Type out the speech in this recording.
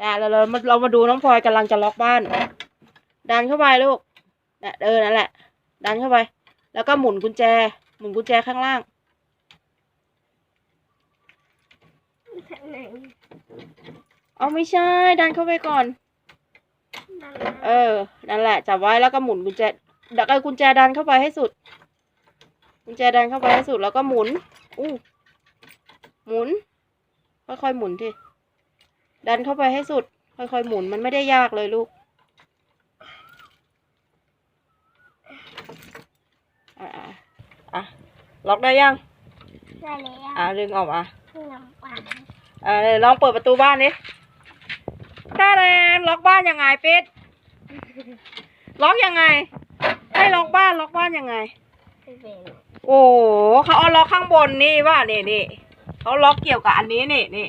อะเราเรามาเรามาดูน้องพลอยกำลังจะล็อกบ้าน ดันเข้าไปลูกน่ะเออนั่นแหละ ดันเข้าไป แล้วก็หมุนกุญแจ หมุนกุญแจข้างล่างไหนเอาไม่ใช่ ดันเข้าไปก่อนนั่นเออ นั่นแหละจับไว้แล้วก็หมุนกุญแจดักไอ้กุญแจดันเข้าไปให้สุด กุญแจดันเข้าไปให้สุดแล้วก็หมุน อู้หมุน ค่อยๆหมุนที ดันเข้าไปให้สุด ค่อยๆ หมุนมันไม่ได้ยากเลยลูกอะอะอะล็อกได้ยังได้แล้วอะดึงออกมาน้ำปลาอะเดี๋ยวลองเปิดประตูบ้านดิได้เลยล็อกบ้านยังไงปิดล็อกยังไง ให้ล็อกบ้านล็อกบ้านยังไงไม่เป็นโอ้โหเขาเอาล็อกข้างบนนี่ว่านี่นี่เขาล็อกเกี่ยวกับอันนี้นี่นี่